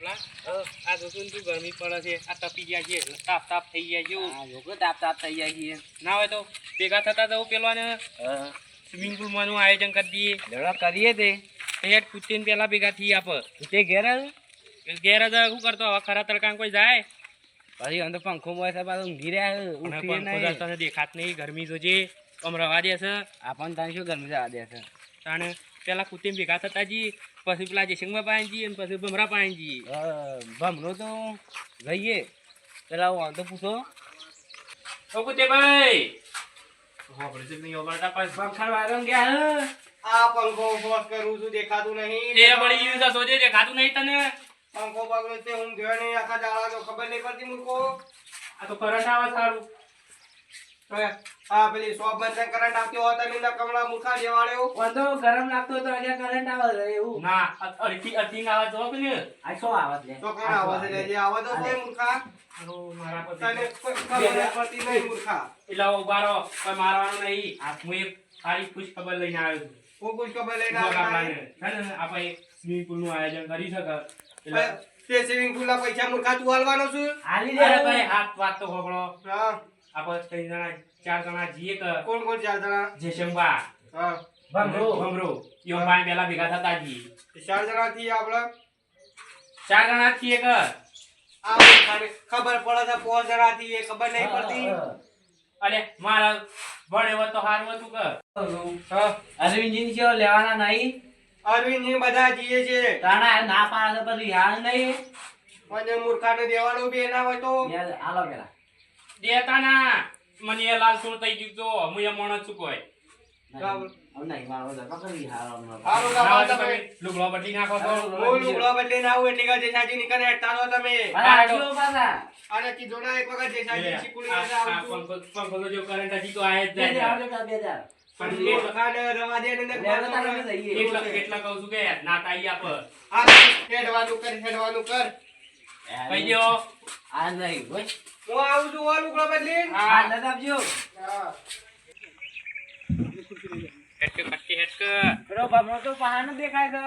આ ને શું ગરમી પડે છે આ તપી ગયા છે તાપ તાપ થઈ ગયા છે એવું. તાપ તાપ થઈ જાય છે ના હોય તો ભેગા થતા જવું પેલો ને સ્વિમિંગ પુલમાં નું આયોજન કરી દઈએ. કરીએ તે. પેલા ભેગા થઈ આપ. તે ઘેર? ઘેર જ શું કરતો હવે ખરા તડકા કોઈ જાય? પછી અંદર પંખો મોય છે પાછું પંખો. જતો નથી દેખાત નહીં ગરમી તો આમ રવા દે છે. આપણને તાને શું ગરમી જવા દે છે? તાણે પેલા કુટીમ ભેગા થતા જી પછી પેલા જયસિંહમાં પાણી અને પછી ભમરા પાણી ભમરો તો લઈએ. પેલા વાંધો પૂછો. ઓ કુતેભાઈ! હોબળે છે નહીં હોબળતા પાછ પંખા વાળો ગયા હે. આ પંખો ફોસ કરું છું દેખાતું નહીં. એ બળી ગયું છે સોજે દેખાતું નહીં તને? પંખો બગડ્યો છે હું ગયો નહીં આખા દાડા તો ખબર નહીં પડતી મૂર્ખો. આ તો કરંટ આવે સારું હા પેલી શોપ બંધ કરંટ આવતી હોતા નહીં તો કમળા મૂર્ખા જેવાડ્યો વાંધો ગરમ લાગતો તો અહીંયા કરંટ આવે એવું. ના અડધી અડધી આવે જો કે આ શું આવે છે? તો કોણ આવા છે લેજે આવા તો કોઈ મૂર્ખા મારા તને પછી કોઈ ખબર જ પડતી નહીં મૂર્ખા એટલે ઊભા કોઈ મારવાનું નહીં. આ હું એક સારી ખુશ ખબર લઈને આવ્યો છું. હું ખુશ ખબર લઈને આવ્યો નહીં. આપણે સ્વિમિંગ પુલનું આયોજન કરી શકે. એટલે તે સ્વિમિંગ પુલ ના પૈસા મૂર્ખા તું હાલવાનો છું? હાલી દે ભાઈ હાથ વાત તો હોબળો હા. આપણે ત્રણ જણા ચાર જણા જઈએ કે કોણ કોણ ચાર જણા? જેશંબા હા. ભમરો. ભમરો. યો પાણી પેલા ભેગા થતા જી ચાર જણા થી આપણે ચાર જણા થી એક આ ખબર પડે છે પાંચ જણા થી એ ખબર નહીં પડતી. અરે મારા ભણેવો તો હારું હતું કે. હા. અરવિંદજી છે લેવાના નહીં? અરવિંદ ને બધા જીએ છે. તાણા ના પાડે તો પછી હાલ નહીં. મને મૂર્ખાને દેવાનું બી એના હોય તો? યાર, હાલો પેલા. દેતા ના મને એ લાલ સુર થઈ ગયું તો હું એ માણસ છું કોઈ બરાબર. હવે નહીં મારો તો પકડી હાલો હમણાં. હારું ના હોય ગામમાં તો તમે તમે લુગડો બદલી નાખો તો લુગડો બદલીને આવું એટલે કે જેઠાજી નીકળે હેઠતા તમે અરે આટલો પાછા. અને કીધું ના એક વખત જેઠાજી શીખુડી આ- પાસે આ આવું છું. પંખો- પંખો જો કરંટ હજી તો આયે જ જાય હજાર, બે હજાર, બે હજાર. પણ એ વખાને રવા દે ને ને લેવા તારે અમે જઈએ. એટલા એટલા કહું છું કે ના તાઈ આપ આ હેડવાનું કર હેડવાનું કર કહી દો આ નહીં હોય. હું આવું છું હો લુગડો બદલી હા નથી આપજો. હા હેટકે કટકે હેટકે પેલો ભમરો તો બહાર દેખાય છે.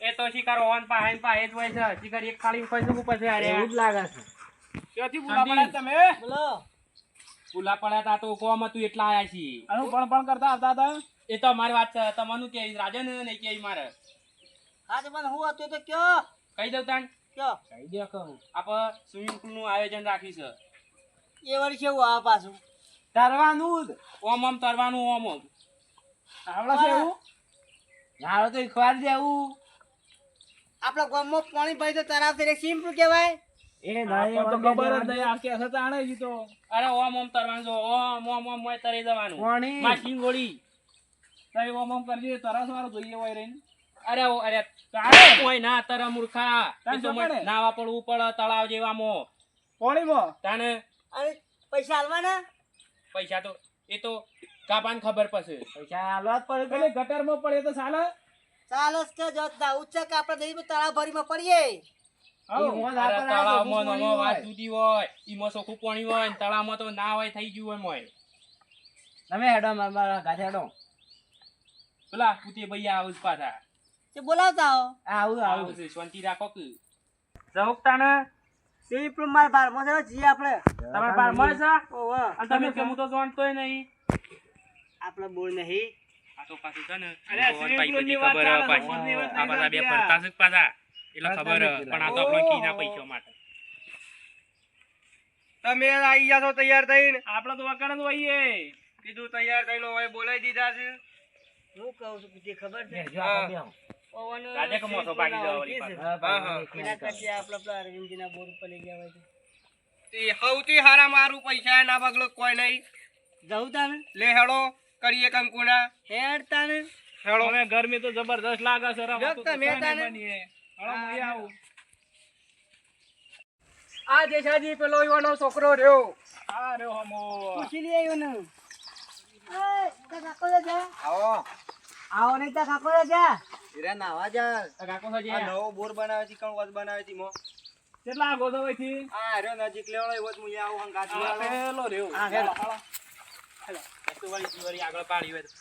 એ તો શિકાર ઓન પાહે પાહે જ હોય છે. શિકાર એક ખાલી કોઈ એવું જ લાગે છે. ક્યાંથી પડ્યા તમે? પુલા પડ્યા તા તો કોમ હતું એટલા આયા છીએ. પણ પણ કરતા આવતા હતા. એ તો અમારી વાત છે તમારું કે રાજન ને કે મારે. હા તો મને હું હતું તો કયો? કહી દઉં તાન કયો? કહી દે કહું. આપણે સ્વિમિંગ પુલનું આયોજન રાખ્યું છે એ વળી કેવું આ પાછું? તરવાનું જ. ઓમ ઓમ તરવાનું ઓમ ઓમ. આવડે છે એવું? નાળો તો ખવાર દેવું આપણા ગામમાં પાણી ભાઈ તો તરાવ છે સિમ્પલ કહેવાય. એ નહીં તો ખબર જ નહીં. આ કેસે તાણે જ તો અરે ઓમ ઓમ તરવાનું જો ઓમ ઓમ ઓમ તરી દેવાનું. પાણી. માછલી ગોળી. તઈ ઓમ ઓમ કરજે તરસ વાળો જોઈએ હોય રહીને. અરે અરે તારે કોઈ ના તર મૂર્ખા? નાવા પડવું પડે તળાવ જેવામાં. પોણીમાં તાને? અરે પૈસા હાલવાના પૈસા તો એ તો કાપાન ખબર પડશે. પૈસા આલવા જ પડે પેલી ગટરમાં પડે તો ચાલે. ચાલો કે જો દાઉદ છે કે આપણે તળાવ ભરીમાં પડીએ. તળાવમાં નમો વાત હોય. જુદી હોય. ઈમાં સોખું પાણી હોય તળાવમાં તો ના હોય થઈ ગયું હોય. મોય તમે હેડો મારા મારા હેડો. પેલા પૂતે ભૈયા આવું જ પાછા. તે બોલાવતા હો. આવું આવું છે શાંતિ રાખો કે. જવકતા ને તે પણ મારા બારમાં છે જીએ આપણે. તમારા બાર મળે છે? ઓહો અને તમે કેમ તો જાણતોય નહીં. આપણે બોલ નહીં. આ તો પાછું છે ને અરે, ભગવાન swimming ભાઈ pool બધી ની વાત ખબર પાછી. આ બધા બે પડતા છે પાછા? એટલે ખબર પણ આ તો આપણે કીના પૈસા માટે. તમે આવી જાશો તૈયાર થઈને? આપણે તો વગર જ હોઈએ. કીધું તૈયાર થઈને હવે બોલાવી દીધા છે. હું કહું છું કે ખબર છે. રાધે કે મોસો ભાગી જવા વળી. હા, હા, એના કરતા આપણે પેલા અરવિંદજીના બોર ઉપર લઈ ગયા હોય તો. તે સૌથી હારા મારું પૈસા ના બગલો કોઈ નહીં. જવું તાને લે હેડો કરીએ કંકુના હેડ તાને હેડો. હવે ગરમી તો જબરદસ્ત લાગે છે રમતું તો જગતા મહેતા છે ને. નહીં બનીએ. હળો, હું અહીં આવું. આ જેઠાજી પેલો યુવાનો છોકરો રહ્યો. આ રહ્યો હમો. પૂછી લઈએ યુવાનો આવો. આવો નહીં તા કાકો જા. કાકો છે જે. આ નવો બોર બનાવે છે કણ વધ બનાવે છે મો. કેટલા આગો છો અહીંથી? આ રે નજીક લેવડો એવો જ મુજે આવું હંગાત પેલો રહ્યો. હા, હેલો.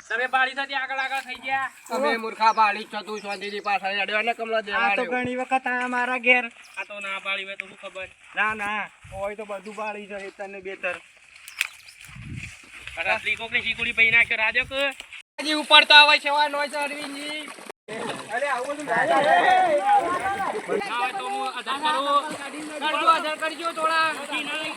તમે પાડી સાથે આગળ આગળ થઈ ગયા. તમે મૂર્ખા બાળી છો તું શાંતિથી પાછળ હેડ્યો ને કમલો આ તો દેવાડ્યો. ઘણી વખત આ મારા ઘેર. આ તો ના પાડી હોય તો શું ખબર? ના ના. હોય તો બધું બાળી છે તને બેતર. અરે શ્રી કોકની શીકુડી પઈ નાખ્યો રાજો કે હજી ઉપડતા આવે છે વા નોય અરવિંદજી. અરે આવું બધું ના તો હું આધાર કરું. કરજો આધાર કરજો થોડા. ના ના.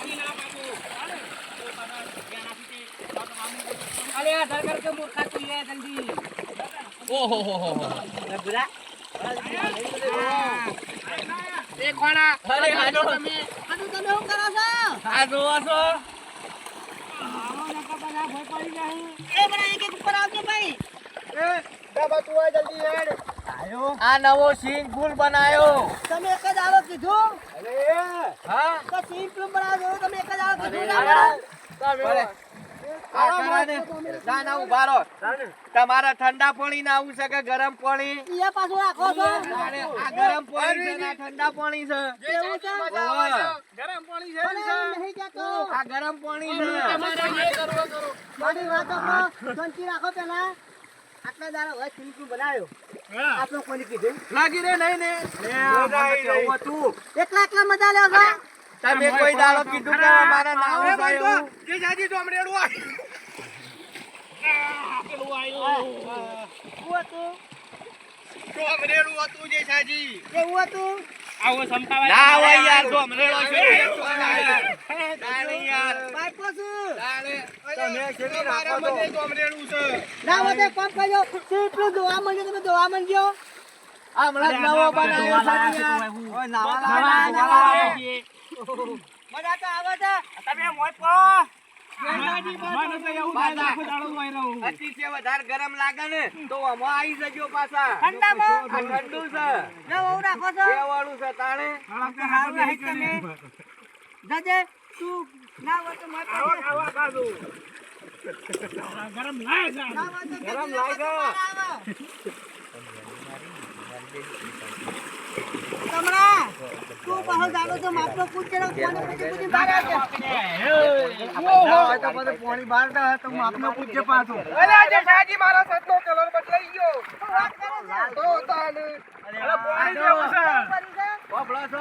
અરે કર કે મૂર્ખા તું લે જલ્દી. એ કોણા અરે હાલો તમે. આ જોવો છો? આ નવો સિંગ પુલ બનાયો. તમે એક જ આવો કીધું? હા. તો સિંગ પુલ બનાવ્યો તમે એક જ આવો કીધું ના અરે, ને. ના, ઊભા રહો. તમારે ઠંડા પાણી ના આવું છે કે ગરમ પાણી? ઈ પાછું રાખો છો. આ ગરમ પાણી છે ને ઠંડા પાણી છે. પણ નહીં. આ ગરમ પાણી છે. મારી વાતોમાં શાંતિ રાખો પેલા. આટલા દારા હોય સિમ્પલ બનાવ્યો. આપણો કોની કીધું? લાગી રે નહીં ને એકલા એકલા મજા છો? તમે કોઈ દાડો કીધું કે મારા નામ જોવા માંડ્યો હમણાં નવો બનાવ્યો મજા તો આવે છે. તમે મોજ પો. વધારે ગરમ લાગે ને તો આમાં આવી જજો પાછા. ઠંડામાં? ઠંડુ છે. ના વહુ રાખો છો. વાળું છે તાણે. જજે તું ના હોય તો ગરમ કહેજે, ગરમ લાગે. તું માપનો પૂછ તો? પાણી જેવું છે. છે? છો?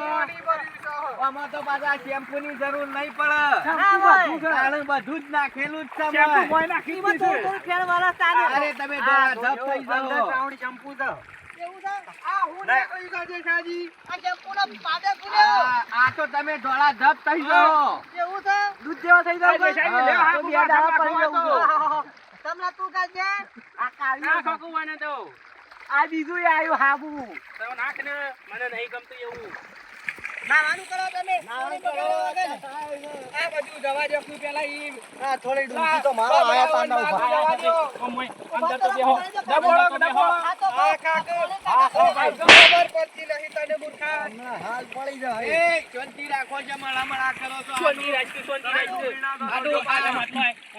આમાં તો પાછા શેમ્પૂની જરૂર નહીં પડે. ના બધું જ નાખેલું જ છે ફેર વાળા ચાલે. અરે તમે જપ થઈ જાઓ. એવું છે? આ હું ના કહી શકું શાજી. આ શેમ્પૂનો પાવડર ખુલ્યો. આ આ તો તમે ધોળા જપ થઈ જાઓ એવું છે? દૂધ જેવો થઈ હા, હા, તો પડી કાઢજે. આ કાવ્યું. ના તો આ બીજું આવ્યું હાબુ તો નાખ ને મને નહીં ગમતું એવું નાવાનું કરો તમે. નાવાનું પાણી કરો. પકડો આ બધું જવા દો તું પેલા ઈ. આ થોડી ડૂબકી તો મારો આયા તાંડા ઊભા. આમ અંદર તો બેહો. પાણી તો ડબોળો કે કાઢો. ડબોળો આ તો આ કાકે. આ તો ખબર પડતી નહીં તને મૂર્ખા હાલ પડી જાય. એ શાંતિ રાખો છે મળા મળા કરો છો. સોનની રાજકી, સોનની રાજકી. આ માટલો આય,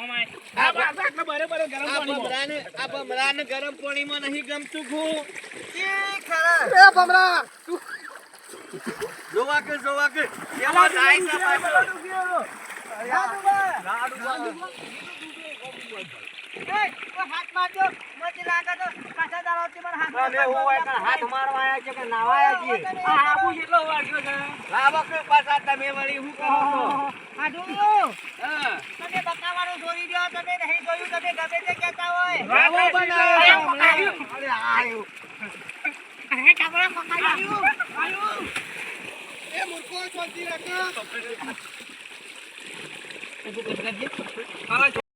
ઓમ આય. આ બાપ આટલો બરોબર ગરમ આ પાણીમાં. આ ભમરાને ગરમ પાણીમાં નહીં ગમતું ખું ઈ ખરા. એ ભમરા જોવા કે જોવા કે એવો જાય છે પાછો. એય, કોઈ હાથ મારજો. મચી લાગે તો પાછા દાડાથી મને હાથ તમે હું હોય કે હાથ મારવા આયા છે કે નાવા આયા છીએ? આ આબુ જેટલો વાગ્યો છે. લાવો પાછા તમે વળી શું કરો છો આઢું, હા. તમે બકાવાનું છોડી દો તમે નહીં જોયું તમે ગમે તે કહેતા હોય લાવો બનાવ્યો અરે આયો. અરે કાપડા પકડાયું. આયું.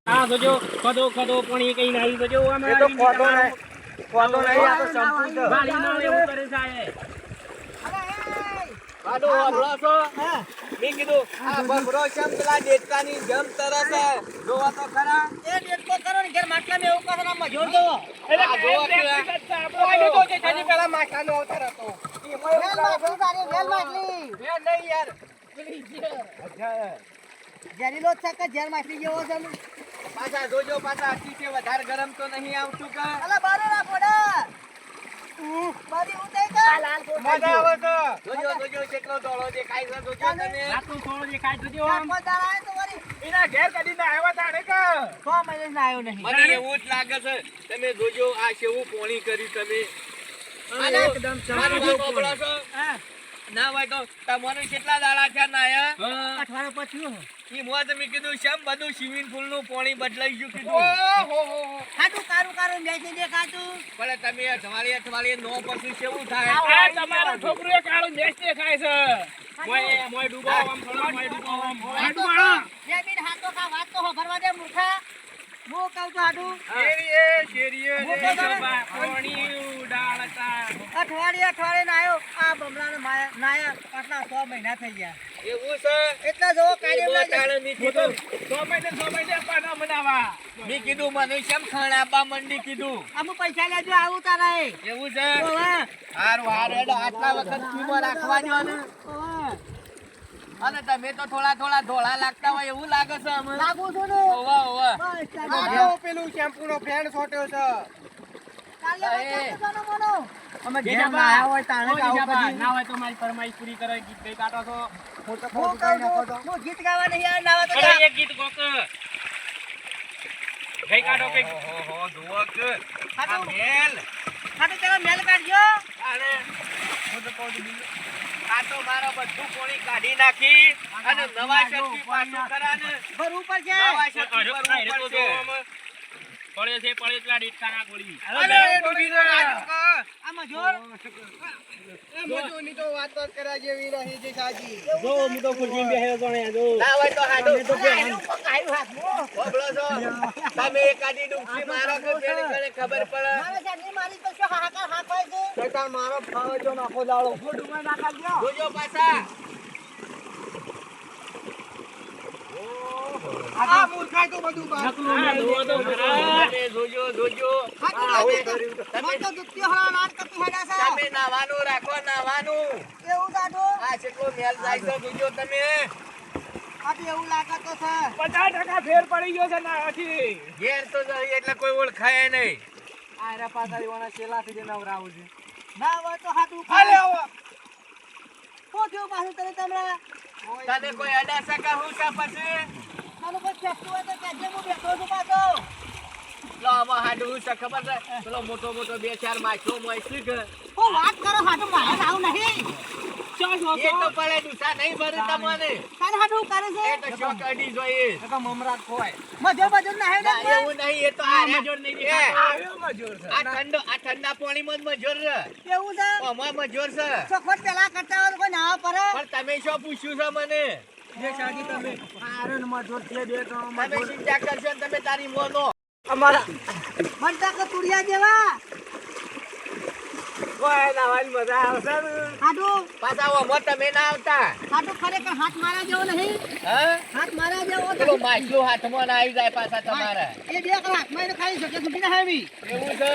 હા જોજો ખદો ખદો પાણી કઈ નાઈ જોજો અમે એ તો નહીં ખોટો નહીં આ તો સંપૂર્ણ કરે છે એ. આડો વાપરો મેં કીધું આ બમરો કેમ પેલા દેડકાની જેમ તરસે જોવા તો ખરા. એ ડેટકો કરો ને ઘેર માટલામાં એવું કરો ને આમ મજોર દેવો. આ જોવા કે ઓય તો જે ખાલી પેલા માથાનો અવતાર હતો. વેલ માટલી તારી, વેલ માટલી. એ નહીં યાર. ઝેરીલો છે કે ઝેર માટલી જેવો છે પાછા જોજો પાછા વધારે ગરમ તો નહીં આવતું કે. અલા, બારે રાખો ડા. બારી ઉતારી દે. મજા આવે તો જોજો જોજો કેટલો દોડો દેખાય છે જોજો તમે રાતનું થોડું દેખાય જોજો આમ. પાંચ તો વળી એના ઘેર કદીને આવ્યા તાણે કે છ મહિને ના આવ્યો નહીં મને એવું જ લાગે છે તમે જોજો આ શેવું પોણી કરી તમે અને એકદમ છો? ના હોય તો તમારે કેટલા દાડા છે નાયા હા. અઠવાડિયા પછી ઈ મોં તમે કીધું શેમ બધું સ્વિમિંગ પુલનું પાણી બદલાઈ ગયું કીધું. ખાટું કારું કારું બેસી દેખાતું પણ તમે અઠવાડિયે અઠવાડિયે નો પછી કેવું થાય? આ તમારો છોકરો કાળું દેશ દેખાય છે. મોય મોય ડૂબો આમ થોડો મોય ડૂબો આમ મોય ડૂબો બે મિનિટ હાથો ખા વાત તો ભરવા દે મૂર્ખા. હું કહું શેરીએ શેરીએ પાણી ઉડાડતા. અઠવાડિયે અઠવાડિયે નાયો. આ બમલાનો માયા- નાયા આટલા મહિના થઈ ગયા. એવું છે? એટલા જો કાઢી કીધું. સો મહિને સો મહિને પાના મનાવા. મેં કીધું મને શેમ ખાણ મંડી કીધું. આમ પૈસા લેજો આવું તારા. એવું છે? હારું હારું આટલા વખત સ્કીમો રાખવા જો ને ઓવા. અને તમે તો થોડા થોડા ધોળા લાગતા હોય એવું લાગે છે અમે લાગુ છું ને. ઓવા ઓવા પેલું શેમ્પુ નો ફેન છોટ્યો છે? અમે ઘેર ના આવ્યા હોય તાણે આવું ના હોય તો મારી ફરમાઈશ પૂરી કરો ગીત ગઈ કાઢો છો? હું તો હું ગીત ગાવા નહીં આવ્યો, નાવા તો અરે એક ગીત ગોક ગઈ કાઢો કંઈક ઓહો જુઓ કે. આ મેલ. હા તો ચાલો મેલ કાઢજો. અરે હું તો કહું છું આ તો મારો બધું કોણી કાઢી નાખી અને નવા શક્તિ પાછું કરાને. છે નવા શક્તિ ભરવું પડશે. પડે છે પડે એટલા ડીટકા ના ગોળી અરે ડૂબી ગયો. આ જો ના હોય તો હાડો. આયરું કોક આયરું મો બોબડો છો. તમે એકાદી ડૂબકી મારો કે પેલી કને ખબર પડે? મારે જાતની મારી તો શું હાહાકાર હાથ હોય છે? જોજો પાછા. અરે જોજો જોજો. ખાટું લાગે. છે. મને તો દુખતી હોય, લાડ કરતી હોય છે. તમે નાવાનું રાખો નાવાનું. એવું દાદુ? આ કેટલો મેલ જાય છે જોજો તમે. એવું લાગે તો છે. પચાસ ટકા ફેર પડી ગયો છે નાથી ઘેર તો એટલે કોઈ ઓળખાય નહીં. ના હોય તો હાથું ખાલે શું થયું પાછું તને તમારા? તને કોઈ અડા સકા હું છે પછી? તારું કોઈ ખેંચતું હોય તો કહેજે, હું બેઠો છું પાછો. લો આમાં હાડું છે ખબર છે? પેલો મોટો મોટો બે ચાર માછલો મોય છે કે? હું વાત કરો હાથું મારે આવું નહીં. એ તો પડે દુસા નહીં ભરે તમને તારે હાથું કરે છે? એ તો શોક અડી જોઈએ. મજૂર મજૂર ના ના, હે એવું નહીં એ તો આ મજૂર નહીં એ, આ ઠંડો આ ઠંડા પાણીમાં જ મજૂર છે. એવું છે? આમાં મજોર છે. ચોખવટ પેલા કરતા હોય કોઈ નાવા પડે પણ તમે શું પૂછ્યું છે મને? તમે. ચિંતા કરશો ને તમે તારી મોનો બનતા કે તુડિયા જેવા. હાડું. પાછા આમાં તમે ના આવતા. હાડું ખરેખર હાથ મારા જેવો નહીં. હા? હાથ મારા જેવો પેલો માછલું હાથમાં આવી જાય પાછા તમારા. એ બે કલાકમાં શકે છૂટી ના હેવી. એવું છે?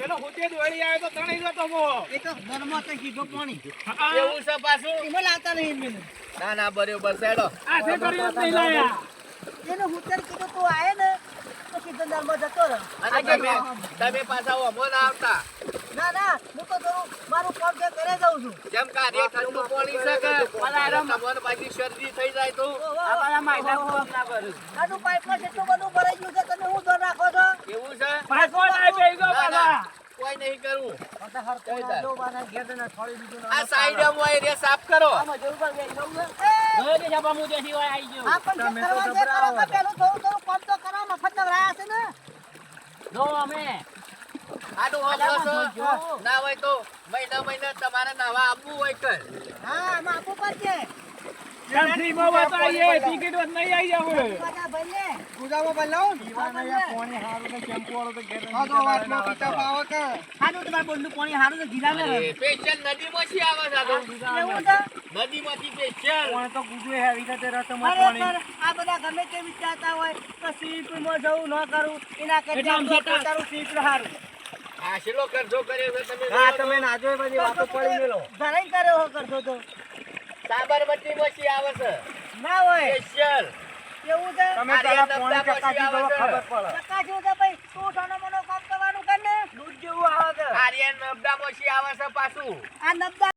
પેલો હોતે દોડી આવ્યો તો તણી જતો મો એ તો ઘરમાં કીધું પાણી. એવું છે પાછું? એમાં લાવતા નહીં મને ના ના બરોબર સેડો આ છે કર્યો જ નહીં લાયા. એને હુતર કીધું તું આયે ને તો સીધો નર્મો જતો રહે. અને તમે તમે પાછા આમાં ના આવતા. ના ના હું તો કરું મારું કામ જે કરે જાઉં છું. જેમ કાર્ય ઠંડુ પાણી છે કે મન પાછી શરદી થઈ જાય તો. આનું પાઇપમાં કેટલું બધું ભરાઈ ગયું છે તમે હું દોર રાખો છો? એવું છે? પાછો ના બેહી ગયો ના, ના. પાછા કોઈ નહીં કરવું ને આ સાઈડ હોય એરિયા સાફ કરો. આમાં જરૂર પર બેસી જવું છે. એ, હવે દેશા હું દેશી હોય આવી ફ્રી આ વાત જે કરવા જે કરો તો પેલું થોડું થોડું કામ તો પાણી છે ને? જો અમે આડું હોભળો છો તો વાતમાં પિતા પાવો કે કર હા ટિકિટ નહીં જાવ બધા હારું તમારે બોલનું પાણી હારું છે જીરા ને. અરે, સ્પેશિયલ નદીમાંથી આવે છે આ તો. એવું છે? નદીમાંથી સ્પેશિયલ ખરેખર આ બધા ગમે તે વિચારતા હોય તો સ્વીપમાં જવું ન કરું એના કરતા. પોતાનું સ્વીપ હારું. શીલો કરજો કર્યો હા તમે ધરાઈ કર્યો હો કરજો તો. સાબરમતી માંથી આવે છે ના હોય સ્પેશિયલ એવું છે તમે પેલા પોણી ચકાસી જુઓ ખબર પડે ચકાસ્યું છે ભાઈ તું સોનો મોનો કામ કરવાનું કર ને દૂધ જેવું આવે છે આર્યન નબડામાંથી આવે છે પાછું આ નબદા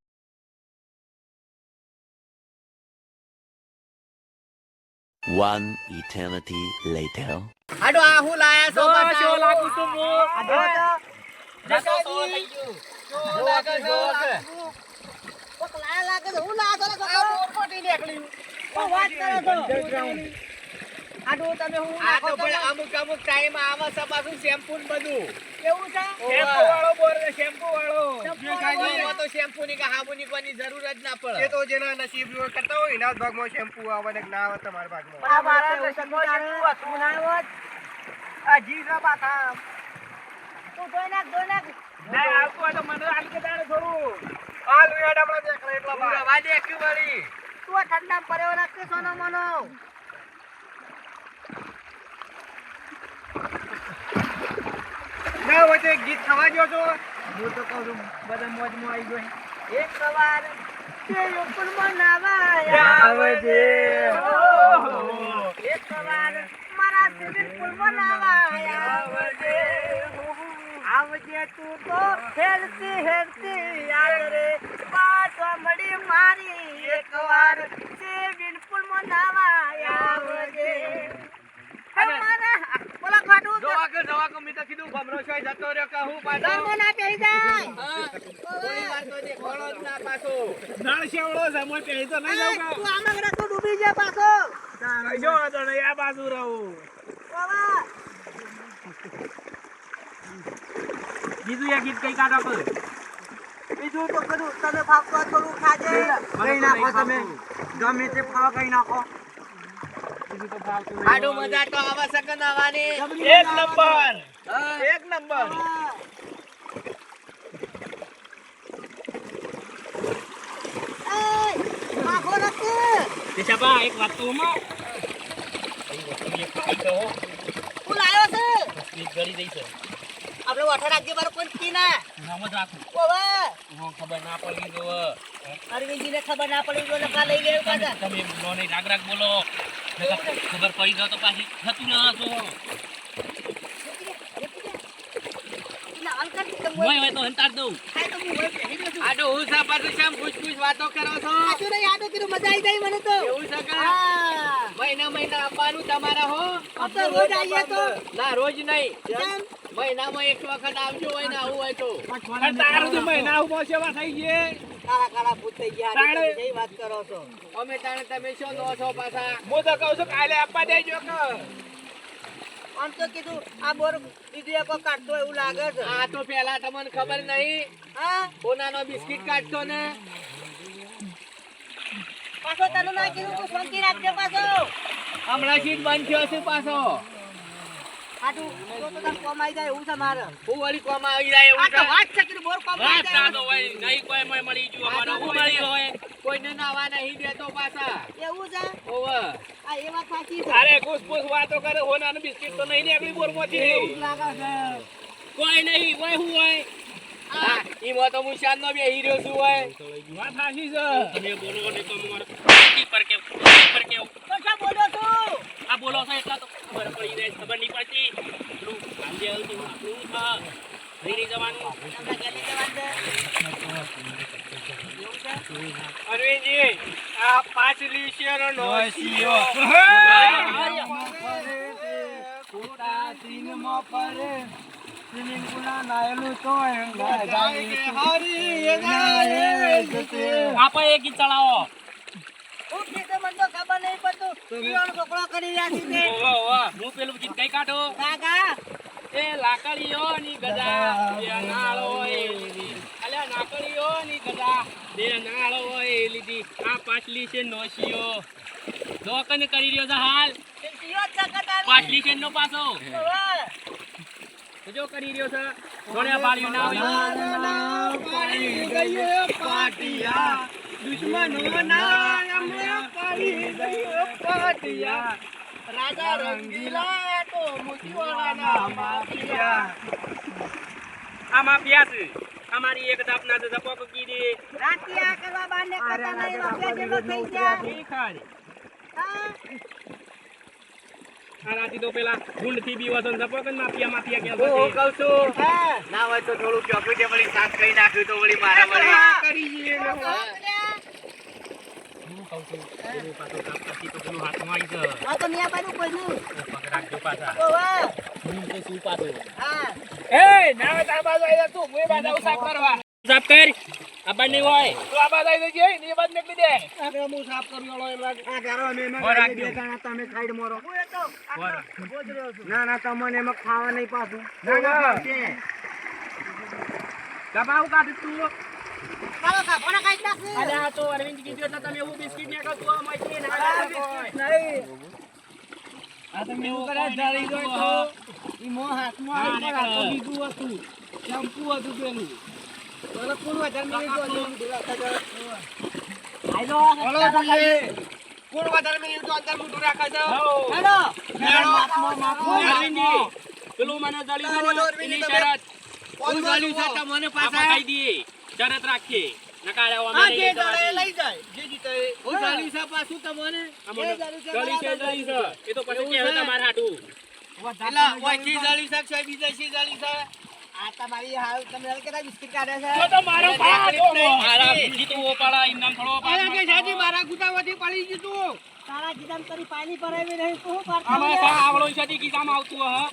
One eternity later. હાડો આ હું લાયા છો. શો લાગુ છું હું. આ જો તો. જતો તો થઈ ગયો. જો લાગે છે, લાગે છે. હું લાયા છો ને કોક? શું વાત કરો છો? હાડો તમે હું આ તો પણ અમુક અમુક ટાઈમ આવે છે પાછું શેમ્પુ ને બધું એવું છે? શેમ્પુ વાળો બોલ છે, શેમ્પુ વાળો એમાં તો શેમ્પુ ની કે હાબુ ની કોઈની જરૂર જ ના એ પડે તો જેના નસીબ કરતા હોય એના ભાગમાં શેમ્પુ આવે ને ના આવે તમારા ભાગમાં આ મારે સમજુ તું ના હોત. આ જીવ ના પાછા. તું ધોઈ નાખ, ધોઈ નાખ. ના આવતું તો મને હાલ કે તારે થોડું આ લુયાડ આપણે દેખલા એટલા બાર. રવા દે વળી તું આ ઠંડામાં પડ્યો સોનો મોનો. ના હોય ગીત થવા ગયો છો હું તો કહું છું બધા મોજમાં આવી ગયો એક સવાર તે યુગલમાં નાવા આવજે. એક સવાર મારા પુલમાં નાવા આવજે. આવજે તું તો હેરતી હેરતી યાદ રે મારી એક વાર સ્વિમિંગ નાવા આવજે બોલા ખાટું જોવા કે જોવા કે મેં કીધું ભમરો છો જતો રહ્યો કે હું પાછો? ધર્મ ના પહેરી જાય. હા. થોડી વાર તો દેખાડો જ ના પાછો. નળ શેવડો છે મોય પહેરી તો નહીં જાઉં તું આમાં ગરા ડૂબી જા પાછો. કાં જો તો નહીં આ બાજુ રહું. બાબા. બીજું એક ગીત કઈ કાઢો કર. બીજું તો કરું તમે ફાવતો થોડું ખાજે. કઈ નાખો તમે. ગમે તે ફાવ કઈ નાખો. બીજું તો ફાવતું નહીં. આડું મજા તો આવા સકન આવવાની? એક નંબર. એક નંબર. આખો રખે દેશાભા, એક વાત કહું માં. હું. લાયો છે. સ્લીપ કરી દઈ છે. આપણે વઠો રાખજે મારો કોઈ કી ના નામ જ રાખું. ઓવે ખબર ના પડી તો અરવિંદજીને ખબર ના પડી તો લખા લઈ ગયો પાછા. તમે બોલો નહીં રાગ રાગ બોલો. ખબર પડી ગયો તો પાછી થતું ના ના હોય તો દઉં. હું આડું સા પાછું કેમ પૂછ પૂછ વાતો કરો છો? નહીં આડો કીધું મજા આવી જાય મને તો. એવું છે મહિના મહિના આપવાનું તમારા હો. તો રોજ આવીએ તો. ના રોજ નહીં. મહિનામાં એક વખત આવજો હોય ને આવું હોય તો. તારું તો મહિના ઉપર સેવા થઈ ગઈ કાળા કાળા ભૂત થઈ ગયા જઈ વાત કરો છો. અમે તાણે તમે શું લો છો પાછા? હું તો કહું છું કાલે આપવા દેજો કે આમ તો કીધું આ બોર દીદી એક કાઢતો એવું લાગે છે. આ તો પેલા તમને ખબર નહીં. હા? કોનાનો બિસ્કિટ કાઢતો ને? પાછો તને ના કીધું તું શાંતિ રાખજે પાછો. હમણાં સીટ બંધ થયો છે પાછો. આટલું તો તો તને કોમ આવી જાય એવું છે મારે. હું વળી કોમાં આવી જાય એવું છે. વાત છે કીધું બોર કોમ આવી જાય સાદો હોય નહીં કોઈ મોય મળી ગયું અમારો હું મળી હોય કોઈને નાવા નહીં દેતો પાછા. એવું છે? ઓવે આ એ વાત સાચી છે. અરે ઘૂસ ઘૂસ વાતો કરે હોનાનું બિસ્કિટ તો નહીં નીકળી બોરમાંથી એવું જ લાગે છે. કોઈ નહીં કોઈ હું હોય. હા ઈમાં તો હું શાનનો બે હીરો છું હોય. વાત સાચી છે. તમે બોલો ને તો મારે પર કેવું પર તો શા બોલ્યો તું આ બોલો છો એટલા તો ખબર પડી જાય નહીં પડતી. આપણું આપણે એક ગીત ચલાવો હું કીધું મને તો ખબર નહીં પડતું પીવાનો કરી રહ્યા છે ઓવા ઓવા હું પેલું ગીત કઈ કાઢો કાકા એ લાકડીઓની ગજા બે નાળો એ લીધી અલ્યા લાકડીઓની ગજા બે નાળો એ લીધી આ પાછલી છે નોશીઓ દોકન કરી રહ્યો છે હાલ જ છે નો પાછો. જો કરી રહ્યો છે ના હોય દુશ્મનો ના રાજા રંગીલા તો મુઠીવાળાના માફિયા. આ માફિયા છે અમારી એક દાપના છે ધપો કીધી રાતિયા કરવા બાને કરતા નહીં માફિયા જેવો થઈ ગયા આ રાતી તો પેલા ગુંડથી બી છે ધપો કે માફિયા માફિયા કે હું કહું છું. ના હોય તો થોડું છે વળી શાક કઈ નાખ્યું તો વળી મારા વળી કરી જઈએ હા. હા. પેલું પાછું કાપ તો પેલું હાથમાં આવી છે. આ તો ન્યા બાજુ કોઈ નહીં. પગ રાખજો પાછા. ઓવે. હું તો શું પાછું? હા. એ તું. આબાદ તમે એમાં ખાવા નહીં પાછું તું. આ તો અરવિંદ કીધું એટલે તમે એવું બિસ્કિટ ને ખાતું હોય, માહિતી ના આ બિસ્કિટ નહીં. આ તમે એવું કરે જાળી દો તો. ઈ મોં હાથમાં આવી પણ આ બીજું હતું. શેમ્પુ હતું પેલું. મને કોણ વધારે મિનિટ હાલો, બોલો જોઈએ. કોણ વધારે મિનિટ અંદર મોટું રાખે છે. હેલો. માપમાં, માપમાં. અરવિંદજી, પેલું મને જળી બોલો, અરવિંદજી, એની શરત. કોણ ગાળ્યું છે તમને પાછા ખાઈ દઈએ. શરત રાખીએ. નકા અમે જે લઈ જાણે એ જવાના. લઈ જાય જે જીતે એ. હું ગાળ્યું પાછું તમને અમને એ છે, જળી છે, બરાબર જળી છે. એ તો પછી એવું કહેવાય છે. તમારે હાટું. પેલા ઓયથી જાળી છે કે બીજાથી જાળી છે આ તમારી હાલ તમે હાલ કેટલા બિસ્કિટ કાઢે છે તો તો મારો ભાગ ઓહો. મારા જીતું ઓપાડા, એમ થોડો પાડ કે મારતો. મારા ગુદામાંથી પડી ગયું તારા ગીધામ કરી પાણી ભરાવી નહીં તો હું કરતો આમાં? છે આવતું હે.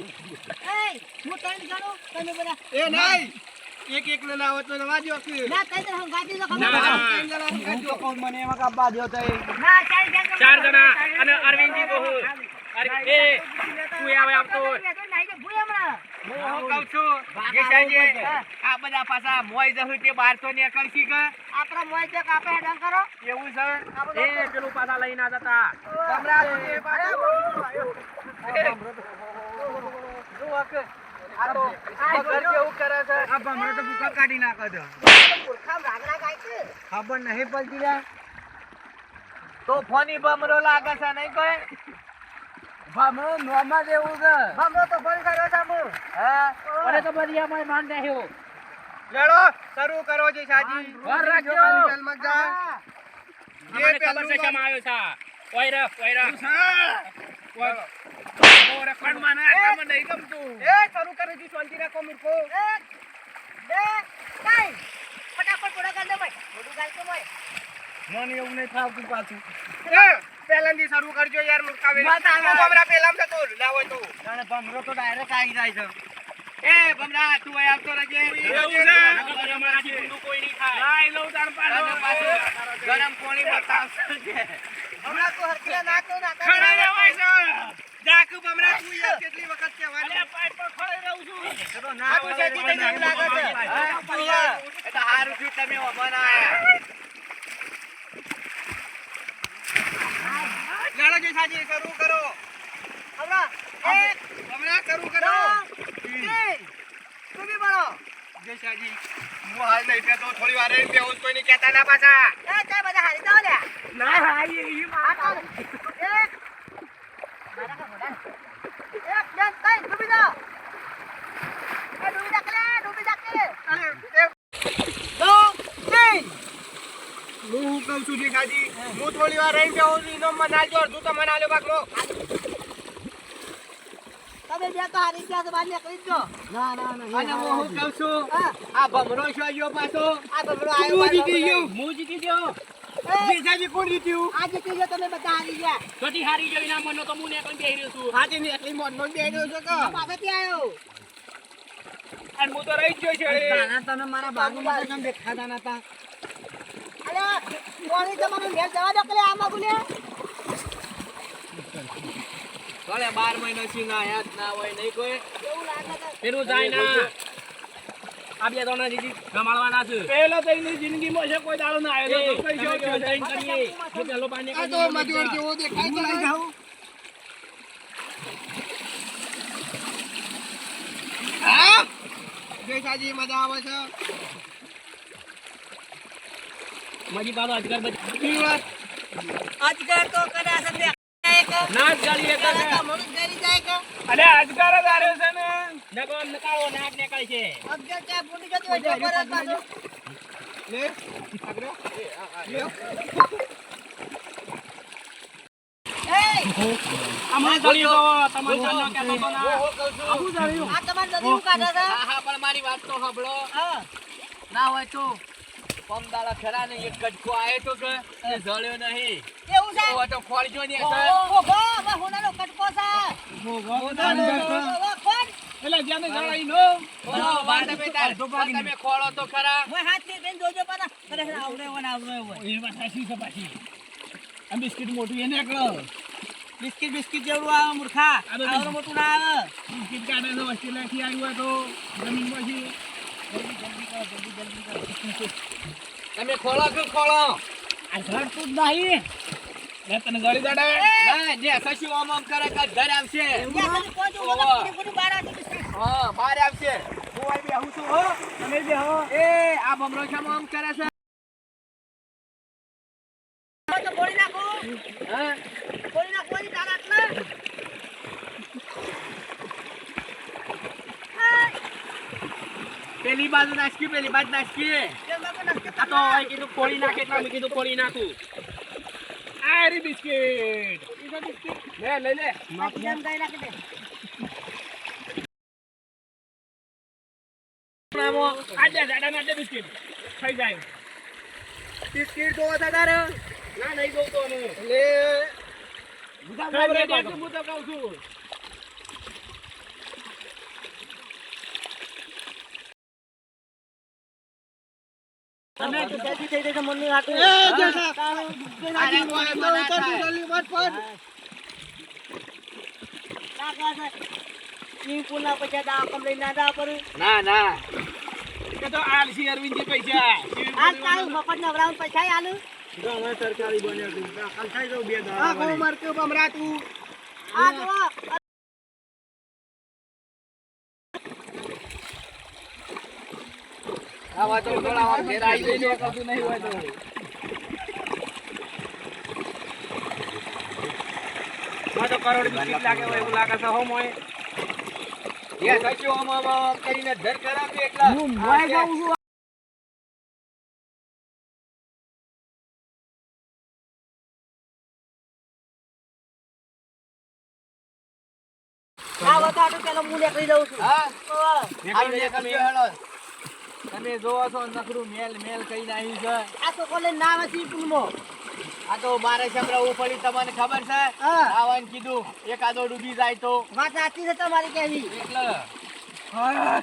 એય, હું ત્રણ ગણું, તમે બધા એ નહીં એક એક ને ના હોય તો રવા દો કે ના ત્રણ જણા હંગાતી તો ખબર ના. ના. જણા મને એમાં કાપવા દો તઈ ના ચાર જણા ચાર જણા અને અરવિંદજી બહુ અરે એ તું આવે ભૂય હમણાં હું કહું છું જેસાજી, આ બધા પાછા મોય જહુ તે બહાર તો કરશી કે આપણા મોય હેડન કરો એવું છે એ પેલું પાછા લઈ ના જતા કમરા એ પાછા ખબર નહીં પડતી તો ફોની બમરો લાગે છે નહીં કોઈ? ભમરો નોમાં છે. ભમરો તો ફોન કર્યો છે હું? અરે તો બધી અમાય માન રહ્યો લેડો શરૂ કરો જે સાજી રાખજો. જા છે આવ્યો છે ઓય રે ઓય મને નહીં ગમતું. એ શરૂ કરી દી શાંતિ રાખો મૂર્ખો એક બે ત્રણ. ફટાફટ પૂરા કરી દો ભાઈ. મોટું ગાય તો ભાઈ મને એવું નહીં ફાવતું પાછું. એ પહેલાથી શરૂ કરજો યાર મૂર્ખા વેરી ભમરા પહેલામ થતો ના તો. જાણે ભમરો તો ડાયરેક્ટ આવી જાય છે. એ ભમરા તું અહીં આવતો રહેજે. કોઈ નહીં થાય લાઈ લઉં તાર ગરમ પાણી બતાવશે છે હમણાં તો હરખીલા નાખો ના કરો. ખડે છે જાક ભમરા તું યાર કેટલી વખત અરે પાઇપ પર ખડે રહું છું ના તું છે જીતે એવું લાગે છે હા, તું યાર. એ તો હારું થયું તમે ઓભાના આયા. ચાલો જય સાજી શરૂ કરો હમણાં એક ભમરા શરૂ કરો તું બી બનો જય સાજી હું હાલ નહીં કહેતો થોડી વાર રહીને બેહું છું, કોઈને કહેતા ના પાછા. એ ચાલ બધા હારી જાઓ લ્યા. ના હારી ઈ આ એક મારા કા મોઢા. એક બે ત્રણ ડૂબી જાઓ. એ ડૂબી જા કલે ડૂબી જા કે. દો ત્રણ. હું હું કહું છું જીજાજી હું થોડી વાર રહી બેહું એનો મનાલજો અડધું તો મનાલ્યો ભાગનો તમે બે તો હારી ગયા તો બહાર નીકળી જ ના ના ના અને હું હું કહું છું? આ ભમરો છો ગયો પાછો? આ બબડો આવ્યો તું જીતી ગયો હું જીતી ગયો. એ, કોણ જીત્યું? આ જીતી ગયો તમે બધા હારી ગયા. છોટી હારી ગઈ ના મનો તો હું ને પણ બેહી રહ્યો છું. મોનનો કે. આ પાછળથી આવ્યો. અને હું તો રહી ગયો છે. તાના મારા ભાગ તો દેખાતા નતા? અરે કોણી તમારું ઘેર જવા દો કે આમાં ગુલે ભલે બાર મહિના થી ના યાદ ના હોય નહીં કોઈ. પેલું જાય ના. આ બે ત્રણ જીજી ગમાડવાના છે. પેલો તો એની જિંદગીમાં છે કોઈ દાડો ના આવ્યો તો કઈ શોખ જઈને કરીએ. તો પેલો બાર આ તો મજૂર જેવો દેખાય તો લઈ જાઉં. હા? જયસાજી મજા આવે છે? મારી પાછો અજગર બચ- અજગર તો કદાચ નાચ ગાળી એક જ. કદાચ મનુષ્ય ઘેરી જાય કે? અરે આજકાર જ આવ્યો છે ને. નકો આમ નાક નીકળે છે. અગિયાર ચા ફૂટી જતી હોય જબર પાછો લે આગળ એ આ આ અમને જળી તો તમારે જાણનો કહેતો તો ના. હું કહું આ તમારે નદીનું કાઢે છે હા હા પણ મારી વાત તો સાંભળો. હા. ના હોય તો. પમદાડા ખરા ને એક ગટકો આયો તો કે એ જળ્યો નહીં. એવું છે? ઓ તો ખોળજો ને ઓહો, ગો હવે હોનાનો કટકો છે. ઓહો, કોણ? એટલે જ્યાં જણાઈ નો. તમે ખોળો તો ખરા. ઓય, હાથથી બેન જોજો પાછા. અરે આવડે હોય આવડે હોય. એ વાત સાચી છે પાછી. આ બિસ્કિટ મોટું એને એકલો બિસ્કિટ બિસ્કિટ જેવડું આવે મૂર્ખા. આ તો આવડું મોટું ના આવે. બિસ્કિટ કાઢે તો ઓસ્ટ્રેલિયાથી આવ્યું જલ્દી તો જમીનમાંથી તમે ખોળો કે ખોળો. આ ઘર જ નહીં. લે તને ગળી દાડે. ના જે સસી ઓમ ઓમ કરે કે ઘર આવશે. હા બહાર આવશે. હું આવી બેહું છું હો. તમે બેહો. એ આ બમરો છે આમ કરે છે. તો ફોડી નાખું. હા ફોડી નાખું હજી તારા હાથમાં. આ, પેલી બાજુ નાખી પેલી બાજુ નાખતો આ તો હોય કીધું ખોલી નાખે એટલે કીધું ખોલી નાખું. આરી બિસ્કિટ. લે લઈ લે. બિસ્કિટ. થઈ જાય. બિસ્કિટ છે ના નહીં તો લે. હું તો કહું છું. તો. ના પૈસા ના દા પડે. ના ના કે તો આલસી અરવિંદજી પૈસા આજ તારું મફત નવરાውን પૈસા આલું. આ કહું માર બમરા તું આ જુઓ. આવા તો વાર ઘેર આવી જઈને કશું નહીં હોય તો તો કરોડ બિસ્કિટ લાગે હોય એવું લાગે છે હો મોય એ સચ્યો આમ આમ આમ કરીને ધર કરાવજો એટલા હું મોય જાઉં છું. આ પેલો હું નીકળી જાઉં છું. હા ઓહ. હારું લે તમે હેળો. તમે જોવો છો નકરું મેલ મેલ કઈ નાખ્યું છે. આ તો કોલે ના હતી પૂલમાં. આ તો મારે સંભળાવવું ઉપડી તમને ખબર છે? હા. આવવાનું કીધું એકાદો ડૂબી જાય તો. વાત સાચી છે તમારી કેવી? એટલે. હું.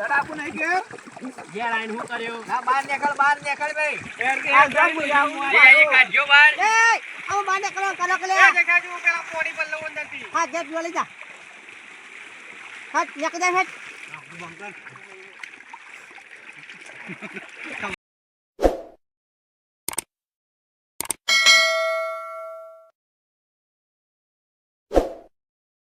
આપું નહીં કે? ઘેર આઈને શું કર્યું? ના બહાર નીકળ બહાર નીકળ ભાઈ. એર કે એ એ કાઢજો બહાર. એ, આવું બાને કરો, કરો કે લે. પેલા પોણી પર લઉં નથી હા, jet જોઈ જા. હટ, એક જા, હટ.